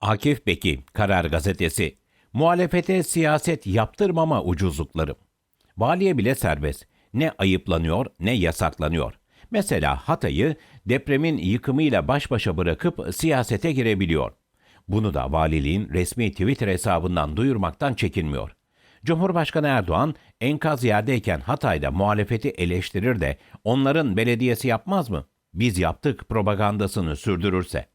Akif Beki, Karar Gazetesi. Muhalefete siyaset yaptırmama ucuzlukları. Valiye bile serbest. Ne ayıplanıyor ne yasaklanıyor. Mesela Hatay'ı depremin yıkımıyla baş başa bırakıp siyasete girebiliyor. Bunu da valiliğin resmi Twitter hesabından duyurmaktan çekinmiyor. Cumhurbaşkanı Erdoğan enkaz yerdeyken Hatay'da muhalefeti eleştirir de onların belediyesi yapmaz mı? Biz yaptık propagandasını sürdürürse.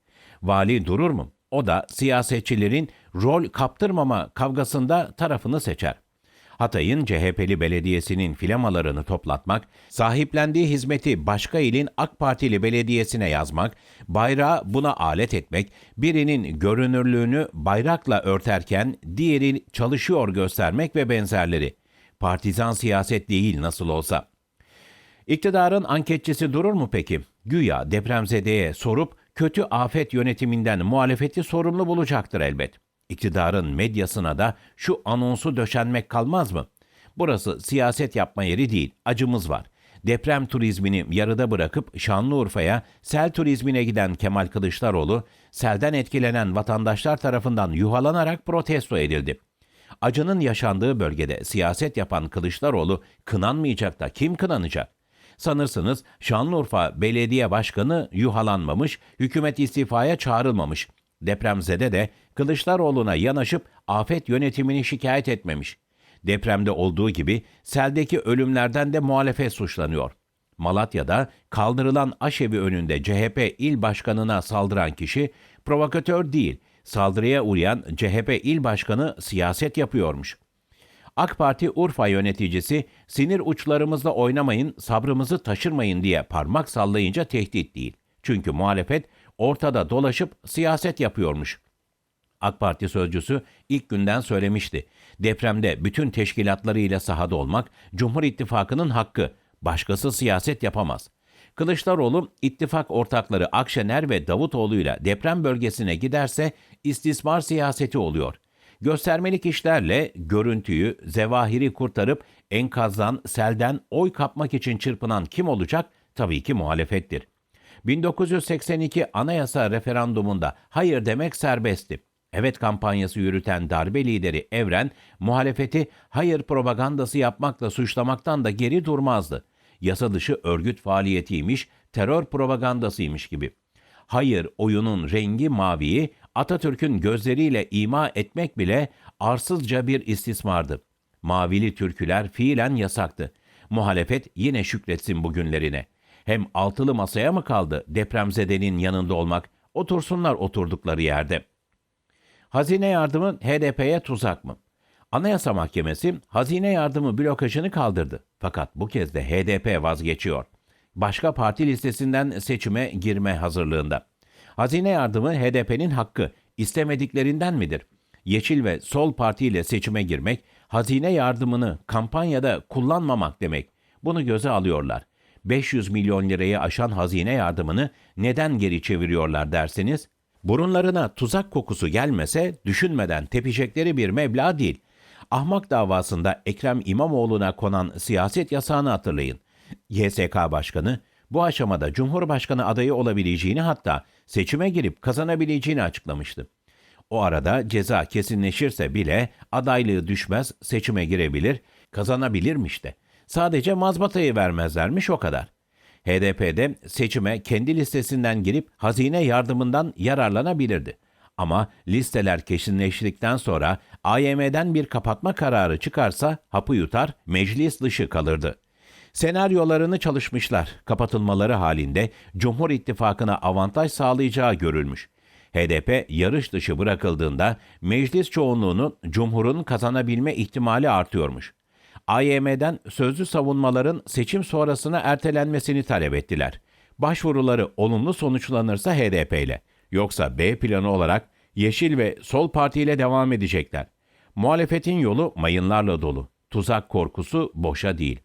Vali durur mu? O da siyasetçilerin rol kaptırmama kavgasında tarafını seçer. Hatay'ın CHP'li belediyesinin filamalarını toplatmak, sahiplendiği hizmeti başka ilin AK Partili belediyesine yazmak, bayrağı buna alet etmek, birinin görünürlüğünü bayrakla örterken diğeri çalışıyor göstermek ve benzerleri. Partizan siyaset değil nasıl olsa. İktidarın anketçisi durur mu peki? Güya depremzedeye sorup kötü afet yönetiminden muhalefeti sorumlu bulacaktır elbet. İktidarın medyasına da şu anonsu döşenmek kalmaz mı? Burası siyaset yapma yeri değil, acımız var. Deprem turizmini yarıda bırakıp Şanlıurfa'ya sel turizmine giden Kemal Kılıçdaroğlu, selden etkilenen vatandaşlar tarafından yuhalanarak protesto edildi. Acının yaşandığı bölgede siyaset yapan Kılıçdaroğlu kınanmayacak da kim kınanacak? Sanırsınız Şanlıurfa Belediye Başkanı yuhalanmamış, hükümet istifaya çağrılmamış. Depremzede de Kılıçdaroğlu'na yanaşıp afet yönetimini şikayet etmemiş. Depremde olduğu gibi seldeki ölümlerden de muhalefet suçlanıyor. Malatya'da kaldırılan aşevi önünde CHP il başkanına saldıran kişi provokatör değil, saldırıya uğrayan CHP il başkanı siyaset yapıyormuş. AK Parti Urfa yöneticisi sinir uçlarımızla oynamayın, sabrımızı taşırmayın diye parmak sallayınca tehdit değil. Çünkü muhalefet ortada dolaşıp siyaset yapıyormuş. AK Parti sözcüsü ilk günden söylemişti. Depremde bütün teşkilatlarıyla sahada olmak Cumhur İttifakı'nın hakkı. Başkası siyaset yapamaz. Kılıçdaroğlu ittifak ortakları Akşener ve Davutoğlu ile deprem bölgesine giderse istismar siyaseti oluyor. Göstermelik işlerle görüntüyü, zevahiri kurtarıp enkazdan, selden oy kapmak için çırpınan kim olacak? Tabii ki muhalefettir. 1982 anayasa referandumunda hayır demek serbestti. Evet kampanyası yürüten darbe lideri Evren, muhalefeti hayır propagandası yapmakla suçlamaktan da geri durmazdı. Yasa dışı örgüt faaliyetiymiş, terör propagandasıymış gibi. Hayır oyunun rengi maviyi Atatürk'ün gözleriyle ima etmek bile arsızca bir istismardı. Mavili türküler fiilen yasaktı. Muhalefet yine şükretsin bugünlerine. Hem altılı masaya mı kaldı depremzedenin yanında olmak? Otursunlar oturdukları yerde. Hazine yardımı HDP'ye tuzak mı? Anayasa Mahkemesi hazine yardımı blokajını kaldırdı. Fakat bu kez de HDP vazgeçiyor. Başka parti listesinden seçime girme hazırlığında. Hazine yardımı HDP'nin hakkı istemediklerinden midir? Yeşil ve Sol Parti ile seçime girmek, hazine yardımını kampanyada kullanmamak demek. Bunu göze alıyorlar. 500 milyon lirayı aşan hazine yardımını neden geri çeviriyorlar derseniz, burunlarına tuzak kokusu gelmese düşünmeden tepecekleri bir meblağ değil. Ahmak davasında Ekrem İmamoğlu'na konan siyaset yasağını hatırlayın. YSK Başkanı bu aşamada Cumhurbaşkanı adayı olabileceğini hatta seçime girip kazanabileceğini açıklamıştı. O arada ceza kesinleşirse bile adaylığı düşmez, seçime girebilir, kazanabilirmiş de. Sadece mazbatayı vermezlermiş o kadar. HDP'de seçime kendi listesinden girip hazine yardımından yararlanabilirdi. Ama listeler kesinleştikten sonra AYM'den bir kapatma kararı çıkarsa hapı yutar, meclis dışı kalırdı. Senaryolarını çalışmışlar. Kapatılmaları halinde Cumhur İttifakı'na avantaj sağlayacağı görülmüş. HDP yarış dışı bırakıldığında meclis çoğunluğunu Cumhur'un kazanabilme ihtimali artıyormuş. AYM'den sözlü savunmaların seçim sonrasına ertelenmesini talep ettiler. Başvuruları olumlu sonuçlanırsa HDP ile, yoksa B planı olarak Yeşil ve Sol Parti ile devam edecekler. Muhalefetin yolu mayınlarla dolu. Tuzak korkusu boşa değil.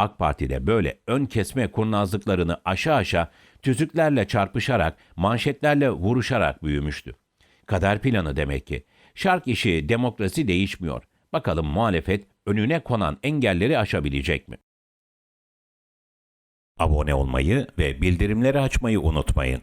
AK Parti'de böyle ön kesme kurnazlıklarını aşağı aşağı tüzüklerle çarpışarak, manşetlerle vuruşarak büyümüştü. Kader planı demek ki. Şark işi demokrasi değişmiyor. Bakalım muhalefet önüne konan engelleri aşabilecek mi? Abone olmayı ve bildirimleri açmayı unutmayın.